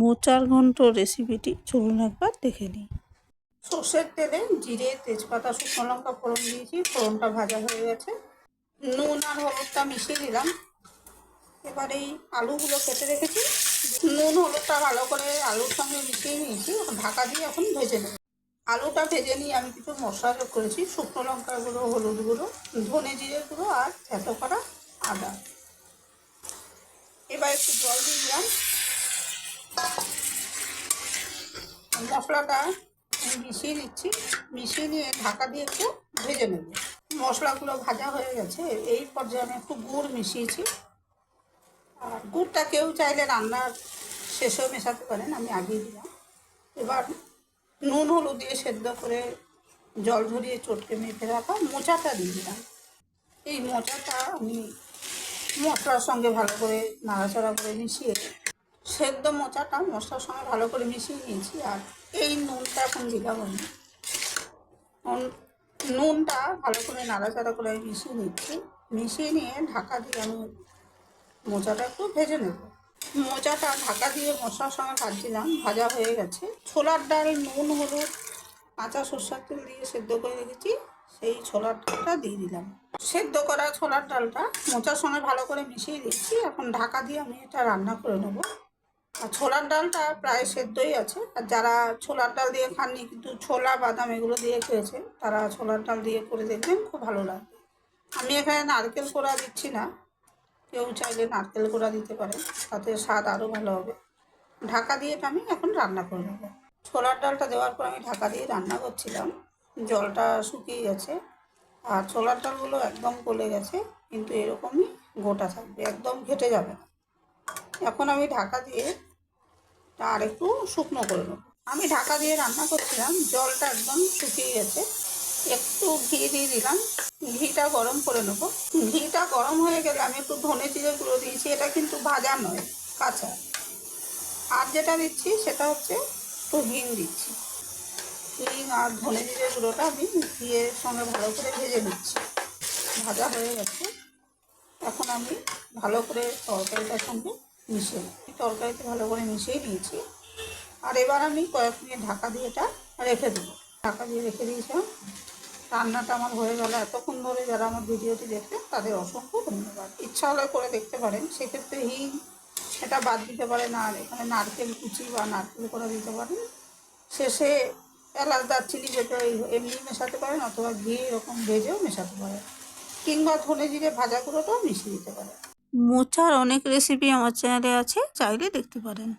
মোচার ঘন্ট রেসিপিটি চলুন একবার দেখে নিই। সর্ষের তেলে জিরে, তেজপাতা, শুকনো লঙ্কা ফোড়ন দিয়েছি, ফোড়নটা ভাজা হয়ে গেছে। নুন আর হলুদটা মিশিয়ে দিলাম। এবার এই আলুগুলো কেটে রেখেছি। নুন, হলুদটা ভালো করে আলুর সঙ্গে মিশিয়ে নিয়েছি। ঢাকা দিয়ে এখন ভেজে নেব। আলুটা ভেজে নিয়ে আমি কিছু মশলা যোগ করেছি। শুকনো লঙ্কার গুঁড়ো, হলুদ গুঁড়ো, ধনে জিরে গুঁড়ো আর থেতো করা আদা। এবার একটু জল দিয়ে দিলাম। মশলাটা মিশিয়ে দিচ্ছি মিশিয়ে নিয়ে ঢাকা দিয়ে একটু ভেজে নেব। মশলাগুলো ভাজা হয়ে গেছে। এই পর্যায়ে আমি একটু গুড় মিশিয়েছি। আর গুড়টা কেউ চাইলে রান্নার শেষেও মেশাতে পারেন, আমি আগেই দিলাম। এবার নুন হলুদ দিয়ে সেদ্ধ করে জল ঝরিয়ে চটকে মেখে রাখা মোচাটা দিয়ে দিলাম। এই মোচাটা আমি মশলার সঙ্গে ভালো করে নাড়াচাড়া করে মিশিয়ে সেদ্ধ মোচাটা মশলার সঙ্গে ভালো করে মিশিয়ে নিয়েছি। আর এই নুনটা এখন দিলাম আমি। নুনটা ভালো করে নাড়াচাড়া করে মিশিয়ে নিচ্ছি। মিশিয়ে নিয়ে ঢাকা দিয়ে আমি মোচাটা একটু ভেজে নেব। মোচাটা ঢাকা দিয়ে মশলার সঙ্গে ভাজছিলাম ভাজা হয়ে গেছে। ছোলার ডাল, নুন, হলুদ, কাঁচা সর্ষের তেল দিয়ে সেদ্ধ করে রেখেছি। সেই ছোলার ডালটা দিয়ে দিলাম। সেদ্ধ করা ছোলার ডালটা মোচার সঙ্গে ভালো করে মিশিয়ে দিচ্ছি এখন ঢাকা দিয়ে আমি এটা রান্না করে নেব। আর ছোলার ডালটা প্রায় সেদ্ধই আছে। আর যারা ছোলার ডাল দিয়ে খাননি কিন্তু ছোলা, বাদাম এগুলো দিয়ে খেয়েছে তারা ছোলার ডাল দিয়ে করে দেখবেন, খুব ভালো লাগবে। আমি এখানে নারকেল কোড়া দিচ্ছি না। কেউ চাইলে নারকেল কোড়া দিতে পারে তাতে স্বাদ আরও ভালো হবে। ঢাকা দিয়ে আমি এখন রান্না করে নেব। ছোলার ডালটা দেওয়ার পর আমি ঢাকা দিয়ে রান্না করছিলাম। জলটা শুকিয়ে গেছে। আর ছোলার ডালগুলো একদম গলে গেছে, কিন্তু এরকমই গোটা থাকবে, একদম ঘেটে যাবে না। এখন আমি ঢাকা দিয়ে আর একটু শুকনো করে নেব। আমি ঢাকা দিয়ে রান্না করছিলাম, জলটা একদম শুকিয়ে গেছে। একটু ঘি দিয়ে দিলাম, ঘিটা গরম করে নেব। ঘিটা গরম হয়ে গেলে আমি একটু ধনে জিরে গুঁড়ো দিয়েছি, এটা কিন্তু ভাজা নয়, কাঁচা। আর যেটা দিচ্ছি সেটা হচ্ছে একটু হিং দিচ্ছি। হিং আর ধনে জিরে গুঁড়োটা আমি ঘিয়ের সঙ্গে ভালো করে ভেজে নিচ্ছি। ভাজা হয়ে গেছে। এখন আমি ভালো করে তরকারিটার সঙ্গে মিশিয়ে তরকারিতে ভালো করে মিশিয়ে নিয়েছি। আর এবার আমি কয়েক মিনিট ঢাকা দিয়ে এটা রেখে দেবো। ঢাকা দিয়ে রেখে দিয়েছিলাম। রান্নাটা আমার হয়ে গেল এতক্ষণ ধরে যারা আমার ভিডিওটি দেখে তাদের অসংখ্য ধন্যবাদ। ইচ্ছা হলে করে দেখতে পারেন। সেক্ষেত্রে হিং এটা বাদ দিতে পারেন আর এখানে নারকেল কুচি বা নারকেল করে দিতে পারেন। শেষে এলাচ দারচিনি যেটা এমনি মেশাতে পারেন অথবা ঘি এরকম ভেজেও মেশাতে পারেন। কিংবা ধনে জিরে ভাজা গুঁড়োটাও মিশিয়ে দিতে পারেন। মোচার অনেক রেসিপি আমার চ্যানেলে আছে চাইলে দেখতে পারেন।